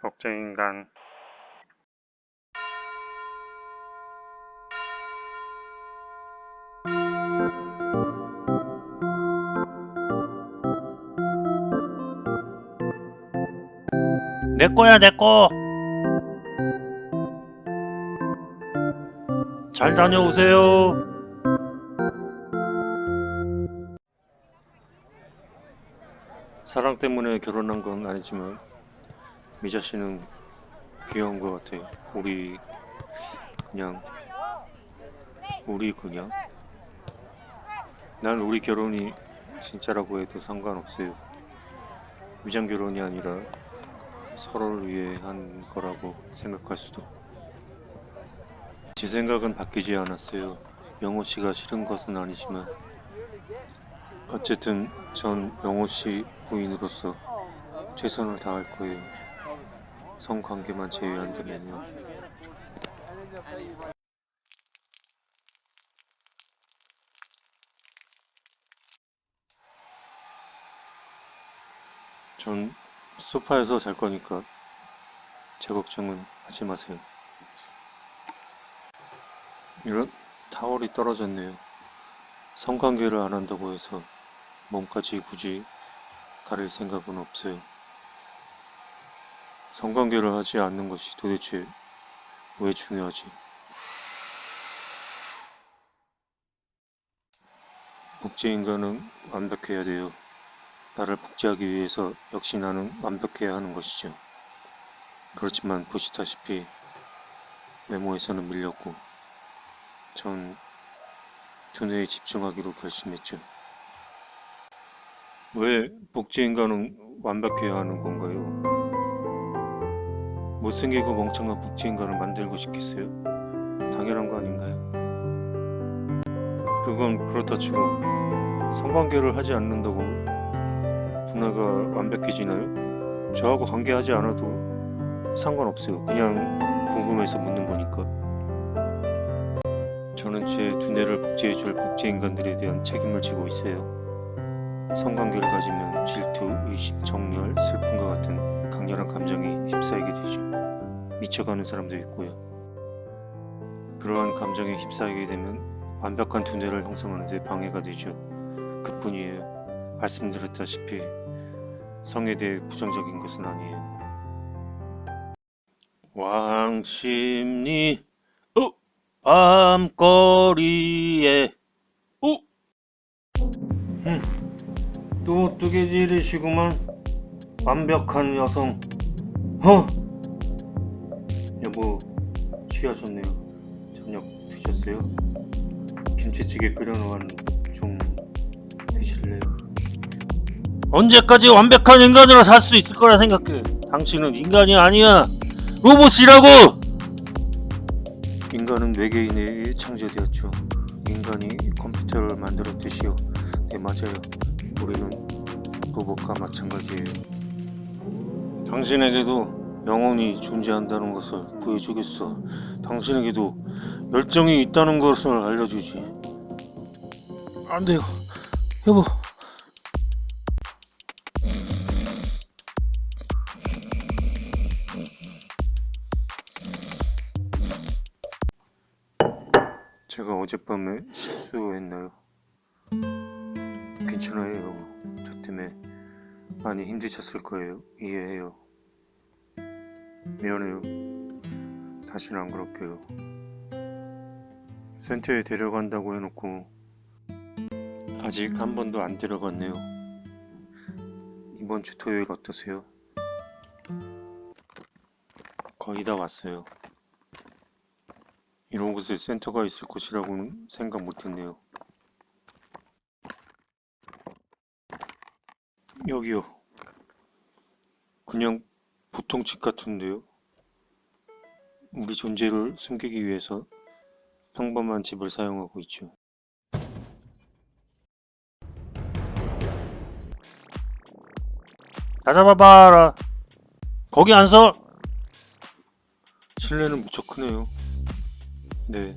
복제인간 내 거야 내 거. 잘 다녀오세요. 사랑 때문에 결혼한 건 아니지만 미자 씨는 귀여운 것 같아요. 우리 그냥 우리 그냥 난 우리 결혼이 진짜라고 해도 상관없어요. 위장 결혼이 아니라 서로를 위해 한 거라고 생각할 수도. 제 생각은 바뀌지 않았어요. 영호 씨가 싫은 것은 아니지만 어쨌든 전 영호 씨 부인으로서 최선을 다할 거예요. 성관계만 제외한다면요. 전 소파에서 잘 거니까 제 걱정은 하지 마세요. 이런 타월이 떨어졌네요. 성관계를 안 한다고 해서 몸까지 굳이 가릴 생각은 없어요. 성관계를 하지 않는 것이 도대체 왜 중요하지? 복제인간은 완벽해야 돼요. 나를 복제하기 위해서 역시 나는 완벽해야 하는 것이죠. 그렇지만 보시다시피 외모에서는 밀렸고 전 두뇌에 집중하기로 결심했죠. 왜 복제인간은 완벽해야 하는 건가요? 못생기고 멍청한 복제인간을 만들고 싶겠어요? 당연한 거 아닌가요? 그건 그렇다 치고 성관계를 하지 않는다고 두뇌가 완벽해지나요? 저하고 관계하지 않아도 상관없어요. 그냥 궁금해서 묻는 거니까. 저는 제 두뇌를 복제해줄 복제인간들에 대한 책임을 지고 있어요. 성관계를 가지면 질투, 의심, 정열, 슬픔과 같은 강렬한 감정이 휩싸이게 되죠. 미쳐가는 사람도 있고요. 그러한 감정에 휩싸이게 되면 완벽한 두뇌를 형성하는 데 방해가 되죠. 그뿐이에요. 말씀드렸다시피 성에 대해 부정적인 것은 아니에요. 왕십리 어 밤거리에 오 음, 또 뜨개질이시구만 완벽한 여성 어 여보 취하셨네요. 저녁 드셨어요? 김치찌개 끓여놓았는데 좀 드실래요? 언제까지 완벽한 인간으로 살 수 있을 거라 생각해. 당신은 인간이 아니야. 로봇이라고! 인간은 외계인에 창조되었죠. 인간이 컴퓨터를 만들었듯이요. 네 맞아요. 우리는 로봇과 마찬가지예요. 당신에게도 영혼이 존재한다는 것을 보여주겠어. 당신에게도 열정이 있다는 것을 알려주지. 안 돼요. 여보. 제가 어젯밤에 실수했나요? 괜찮아요 여보. 저 때문에 많이 힘드셨을 거예요. 이해해요 미안해요. 다시는 안 그럴게요. 센터에 데려간다고 해놓고 아직 한 번도 안 데려갔네요. 이번 주 토요일 어떠세요? 거의 다 왔어요. 이런 곳에 센터가 있을 곳이라고는 생각 못했네요. 여기요. 그냥 보통 집 같은데요? 우리 존재를 숨기기 위해서 평범한 집을 사용하고 있죠. 다 잡아봐라. 거기 안 서! 실내는 무척 크네요. 네